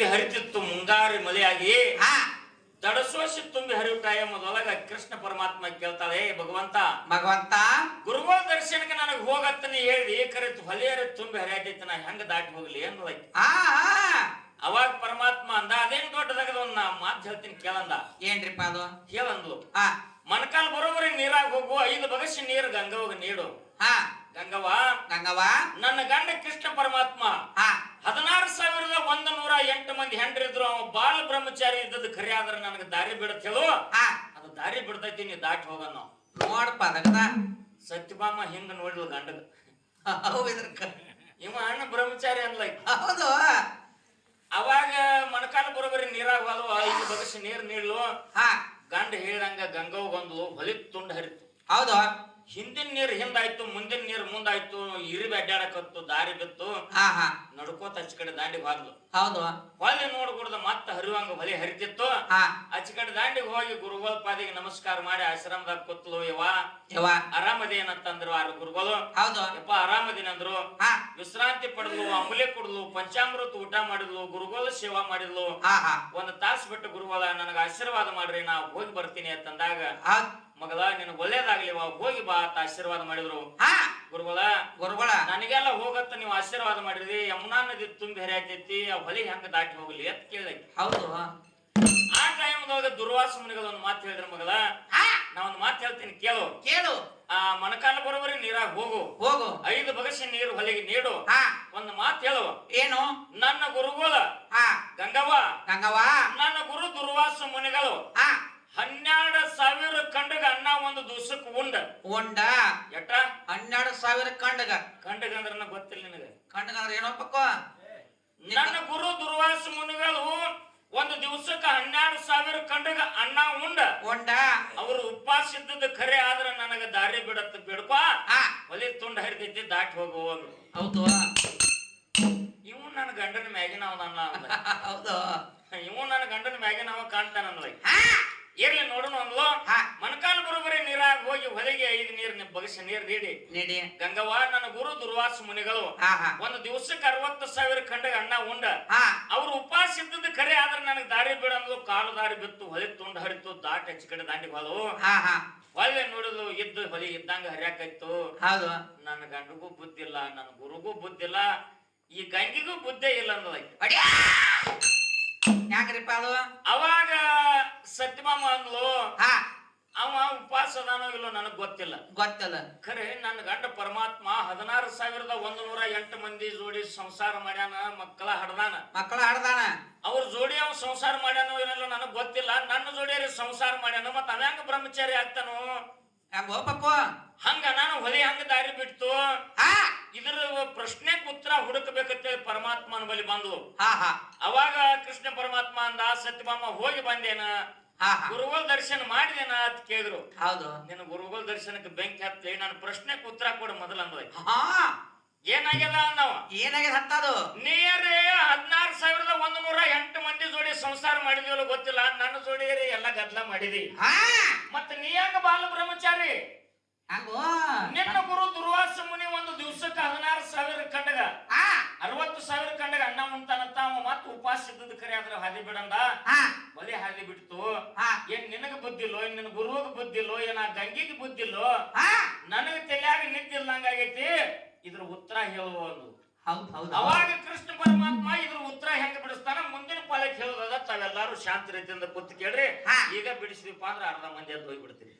ತುಂಬಿ ಹರಿತಿತ್ತು ಮುಂಗಾರಿ ಮಲೆಯಾಗಿ ಹಾ. ತಡಸೋಸಿ ತುಂಬಿ ಹರಿವು ಅದೊಳಗ ಕೃಷ್ಣ ಪರಮಾತ್ಮ ಕೇಳ್ತಾಳೆ "ಏ ಭಗವಂತ ಭಗವಂತ ಗುರುಗಳ ದರ್ಶನಕ್ಕೆ ನನಗೆ ಹೋಗತ್ತನಿ ಹೇಳಿ ಕರೆತು ಹೊಲಿಯರ ತುಂಬಿ ಹರಿಯಾತೈತಿ ನಾ ಹೆಂಗ ದಾಟಿ ಹೋಗ್ಲಿ ಹಾ ಅವಾಗ ಪರಮಾತ್ಮ ಅಂದ ಅದೇನ್ ದೊಡ್ಡದಾಗದ ಒಂದ್ ನಾ ಮಾತು ಹೇಳ್ತೀನಿ ಕೇಳಂದ. ಏನ್ರಿಪ್ಪ ಅದು? ಹೇಳಂದ್ಲು ಮನಕಾಲ್ ಬರೋಬರಿ ನೀರಾಗ ಹೋಗು ಐದು ಬಗಸಿ ನೀರು ಗಂಗವಾಗ ನೀಡು. ಹಾ. ಗಂಗವ್ವ ಗಂಗವ್ವ. ನನ್ನ ಗಂಡ ಕೃಷ್ಣ ಪರಮಾತ್ಮ. ಹದಿನಾರು ಸಾವಿರದ ಒಂದ ನೂರ ಎಂಟು ಮಂದಿ ಹೆಂಡ್ರಿದ್ರು ಅವ ಬಾಳ ಬ್ರಹ್ಮಚಾರಿ ಇದ್ದದ್ದು ಖರೆ ಆದ್ರೆ ನನಗೆ ದಾರಿ ಬಿಡತ್ ಹೇಳು. ಅದು ದಾರಿ ಬಿಡ್ತೈತಿ ನೀ ದಾಟಿ ಹೋಗೋಣ ನೋಡಪ್ಪ ಅದಕ್ಕದ ಸತ್ಯಭಾಮ ಹಿಂಗ ನೋಡಿಲ್ಲ ಗಂಡಗ. ಇವ ಅಣ್ಣ ಬ್ರಹ್ಮಚಾರಿ ಅನ್ಲ. ಹೌದು. ಅವಾಗ ಮಣಕಾಲ ಬರೋಬರಿ ನೀರಾಗ ಹೋದ್ವು. ಐದು ಬಗಸಿ ನೀರು ನೀಡ್ಲು. ಹಾ. ಗಂಡ ಹೇಳ್ದಂಗ ಗಂಗವ್ ಬಂದ್ಲು. ಹೊಲಿ ತುಂಡು ಹರಿತು. ಹೌದು. ಹಿಂದಿನ ನೀರ್ ಹಿಂದಾಯ್ತು ಮುಂದಿನ ನೀರ್ ಮುಂದಾಯ್ತು ಇರಿ ಅಡ್ಡಾಡಕತ್ತು ದಾರಿ ಬಿತ್ತು. ಹಾ ಹಾ. ನಡ್ಕೋತ ಹಚ್ಚ ಕಡೆ ದಾಂಡಿ ಹೋದ್ಲು. ಹೌದು. ಹೊಲಿ ನೋಡ್ಕೊಡ್ದ ಮತ್ತ ಹಂಗ ಹೊಲಿ ಹರಿತಿತ್ತು ಆಚೆ ದಾಂಡಿಗೆ ಹೋಗಿ ಗುರುಗಳ ಪಾದಿಗೆ ನಮಸ್ಕಾರ ಮಾಡಿ ಆಶ್ರಮದಾಗ ಕೂತ್ಲು ಯವ ಯವ್ವ. ಆರಾಮದೇನಂತಂದ್ರು ಆರು ಗುರುಗಳು ಹೌದು. ಯಪ್ಪ ಆರಾಮದೇನಂದ್ರು ವಿಶ್ರಾಂತಿ ಪಡೆದ್ಲು ಅಮೂಲ್ಯ ಕೊಡ್ಲು ಪಂಚಾಮೃತ ಊಟ ಮಾಡಿದ್ಲು ಗುರುಗಳ ಸೇವಾ ಮಾಡಿದ್ಲು. ಒಂದ್ ತಾಸು ಬಿಟ್ಟು ಗುರುಗಳ ನನಗ ಆಶೀರ್ವಾದ ಮಾಡ್ರಿ ನಾ ಹೋಗಿ ಬರ್ತೀನಿ ಅಂತಂದಾಗ ಮಗಲ ಮಗಳ ನಿನಗೆ ಒಳ್ಳೇದಾಗ್ಲಿ ಹೋಗಿ ಬಾ ಅಂತ ಆಶೀರ್ವಾದ ಮಾಡಿದ್ರು. ಗುರುಗಳ ಗುರುಗಳ ನನಗೆಲ್ಲ ಹೋಗತ್ತ ನೀವು ಆಶೀರ್ವಾದ ಮಾಡಿದ್ರಿ ಯಮುನಾ ನದಿ ತುಂಬಿ ಹರಿಯಾತೈತಿ ಆ ಹೊಲಿ ಹೆಂಗ ದಾಟಿ ಹೋಗ್ಲಿ ಅಂತ ಕೇಳಿದಕ್ಕೆ ಹೌದು. ಆ ಟೈಮ್ದೊಳಗ ದುರ್ವಾಸ ಮುನಿಗಳು ಒಂದು ಮಾತು ಹೇಳಿದ್ರ ಮಗಳ. ಹಾ? ನಾ ಒಂದು ಮಾತು ಹೇಳ್ತೀನಿ ಕೇಳು. ಕೇಳು. ಆ ಮಣಕಾಲ ಬರೋಬರಿ ನೀರಾಗ ಹೋಗು. ಹೋಗು. ಐದು ಬಗಸಿ ನೀರು ಹೊಲಿಗೆ ನೀಡು. ಹಾ. ಒಂದು ಮಾತು ಹೇಳು. ಏನು? ನನ್ನ ಗುರುಗಳ. ಹಾ. ಗಂಗವ್ವ. ಗಂಗವ್ವ? ನನ್ನ ಗುರು ದುರ್ವಾಸ ಮುನಿಗಳು. ಹಾ. ಹನ್ನೆರಡು ಒಂದು ದಿವಸಕ್ಕೆ ಉಂಡ. ಉಂಡ? ಎಟ್ಟ ಹನ್ನೆರಡು ಸಾವಿರ ಕಂಡಗ. ಕಂಡಗ ಅಂದ್ರ ಗೊತ್ತಿಲ್ಲ ನಿನಗೆ. ಕಂಡಗ ಅಂದ್ರೆ ಏನೋ ಪಕ್ಕ ನನ್ನ ಗುರು ದುರ್ವಾಸ ಮುನಿಗಳು ಒಂದು ದಿವಸಕ್ಕೆ ಹನ್ನೆರಡು ಸಾವಿರ ಕಂಡಗ ಅನ್ನ ಉಂಡ. ಉಂಡ? ಅವರು ಉಪವಾಸ ಇದ್ದದ್ದು ಖರೆ ಆದ್ರೆ ನನಗ ದಾರಿ ಬಿಡತ್ತ ಬಿಡ್ಕೋ. ಹೊಲಿ ತುಂಡ ಹರಿದೈತಿ ದಾಟಿ ಹೋಗುವವರು ಹೌದು. ಇವ್ ನನ್ನ ಗಂಡನ ಮ್ಯಾಗಿನ ಅವನಲ್ಲ ಹೌದು. ಇವ್ ನನ್ನ ಗಂಡನ ಮ್ಯಾಗಿನ ಅವ ಕಾಣ್ತಾನಂದ ಹಾ. ಇರ್ಲಿ ನೋಡೋಣ ಅಂದ್ಲು ಹಾ ಮನಕಾಲ ಬರೋಬರಿ ನೀರಾಗ ಹೊಲಿಗೆ ಐದು ನೀರ್ ಬಗಸಿ ನೀರ್ ನೀಡಿ. ನೀಡಿ. ಗಂಗವ್ವ ನನ್ನ ಗುರು ದುರ್ವಾಸ ಮುನಿಗಳು ಒಂದು ದಿವಸಕ್ಕೆ ಅರವತ್ತು ಸಾವಿರ ಖಂಡಗ ಅಣ್ಣ ಉಂಡ. ಅವ್ರು ಉಪವಾಸ ಇದ್ದದ್ದು ಕರೆ ಆದ್ರೆ ನನಗೆ ದಾರಿ ಬಿಡಂದು ಕಾಲು ದಾರಿ ಬಿತ್ತು ಹೊಲಿ ತುಂಡ ಹರಿತು ದಾಟ ಹೆಚ್ಚು ಕಡೆ ದಾಂಡಿ ಹೋದವು ಹೊಲೆ ನೋಡಿದ್ಲು ಇದ್ದು ಹೊಲಿ ಇದ್ದಂಗ ಹರಿಯಾಕೈತು. ಹೌದು. ನನ್ನ ಗಂಡಗೂ ಬುದ್ಧಿಲ್ಲ ನನ್ನ ಗುರುಗೂ ಬುದ್ಧಿಲ್ಲ ಈ ಗಂಗಿಗೂ ಬುದ್ಧಿ ಇಲ್ಲ ಅಂದ ಅಡ್ಯಾ ಯಾಕ್ರಿಪ್ಪ ಅದು? ಅವಾಗ ಸತ್ಯಮಾಮ ಅಂದ್ಲು ಹಾ. ಅದಾನೋ ಇಲ್ಲೋ ನನಗ್ ಗೊತ್ತಿಲ್ಲ. ಗೊತ್ತಲ್ಲ. ಖರೆ ನನ್ನ ಗಂಡ ಪರಮಾತ್ಮ ಹದಿನಾರು ಸಾವಿರದ ಒಂದು ನೂರ ಎಂಟು ಮಂದಿ ಜೋಡಿ ಸಂಸಾರ ಮಾಡ್ಯಾನ ಮಕ್ಕಳ ಹಡ್ದಾನ. ಮಕ್ಕಳ ಹಡ್ದಾನ. ಅವ್ರ ಜೋಡಿ ಅವ್ ಸಂಸಾರ ಮಾಡ್ಯಾನೋ ಏನಲ್ಲ ನನಗ್ ಗೊತ್ತಿಲ್ಲ ನನ್ನ ಜೋಡಿಯರಿ ಸಂಸಾರ ಮಾಡ್ಯಾನ ಮತ್ತ ಅವ ಹೆಂಗ ಬ್ರಹ್ಮಚಾರಿ ಆಗ್ತಾನೋ? ಹೆಂಗೋ ಹಂಗ ನಾನು ಹೊಲಿ ಹಂಗ ದಾರಿ ಬಿಡ್ತು ಇದ್ರ ಪ್ರಶ್ನೆ ಉತ್ತರ ಹುಡುಕಬೇಕಂತೇಳಿ ಪರಮಾತ್ಮನ ಬಳಿ ಬಂದು ಹಾ ಹಾ. ಅವಾಗ ಕೃಷ್ಣ ಪರಮಾತ್ಮ ಅಂದ ಸತ್ಯಭಾಮ ಹೋಗಿ ಬಂದೇನ? ಗುರುಗಳ ದರ್ಶನ ಮಾಡಿದೇನ ಅಂತ ಕೇಳಿದ್ರು. ಹೌದು. ನಿನ್ನ ಗುರುಗಳ ದರ್ಶನಕ್ಕೆ ಬೆಂಕಿ ಹತ್ಲಿ ನಾನು ಪ್ರಶ್ನೆ ಉತ್ತರ ಕೊಡು ಮೊದಲ ಅಂದ ಹಾ. ಏನಾಗ್ಯದ ಅಂದವ? ಏನಾಗಿದೆ ಹತ್ತದು? ನೀರೇ ಹದಿನಾರು ಸಾವಿರದ ಒಂದು ನೂರ ಎಂಟು ಮಂದಿ ಜೋಡಿ ಸಂಸಾರ ಮಾಡಿದಿವಲ್ಲ ಗೊತ್ತಿಲ್ಲ ನನ್ನ ಜೋಡಿ ಎಲ್ಲ ಗದ್ಲ ಮಾಡಿದಿ. ಮತ್ತ ನೀ ಹೆಂಗ ಬಾಲ ಬ್ರಹ್ಮಚಾರಿ? ನಿನ್ನ ಗುರು ದುರ್ವಾಸ ಮುನಿ ಒಂದು ದಿವಸಕ್ಕೆ ಹದಿನಾರು ಸಾವಿರ ಕಂಡಗ ಅರವತ್ತು ಸಾವಿರ ಕಂಡಗ ಅಣ್ಣ ಉಂಟಾನಂತ ಅವ ಮತ್ತೆ ಉಪವಾಸ ಇದ್ದದ ಕರೆ ಆದ್ರೆ ಹಾದಿ ಬಿಡಂದ. ಹಾ ಬಲಿ ಹಾದಿ ಬಿಡ್ತು ಏನ್ ನಿನಗ ಬುದ್ಧಿಲ್ಲೋ ಏನ್ ನಿನ್ ಗುರುವಾಗ ಬುದ್ಧಿಲ್ಲೋ ಏನ ಗಂಗಿಗೆ ಬುದ್ಧಿಲ್ಲೋ ನನಗ ತಲೆಯಾಗ ನಿದ್ದಿಲ್ದಂಗಾಗೈತಿ ಇದ್ರ ಉತ್ತರ ಹೇಳುವ ಅವಾಗ ಕೃಷ್ಣ ಪರಮಾತ್ಮ ಇದ್ರ ಉತ್ತರ ಹೆಂಗ ಬಿಡಿಸ್ತಾನ? ಮುಂದಿನ ಪಾಲಕ್ ಹೇಳೋದ ತಾವೆಲ್ಲಾರು ಶಾಂತ ರೀತಿಯಿಂದ ಕೂತ್ ಕೇಳ್ರಿ. ಈಗ ಬಿಡಿಸಿದೀಪ ಅಂದ್ರೆ ಅರ್ಧ ಮಂದಿ ಎದ್ದು ಹೋಗ್ಬಿಡ್ತೀರಿ.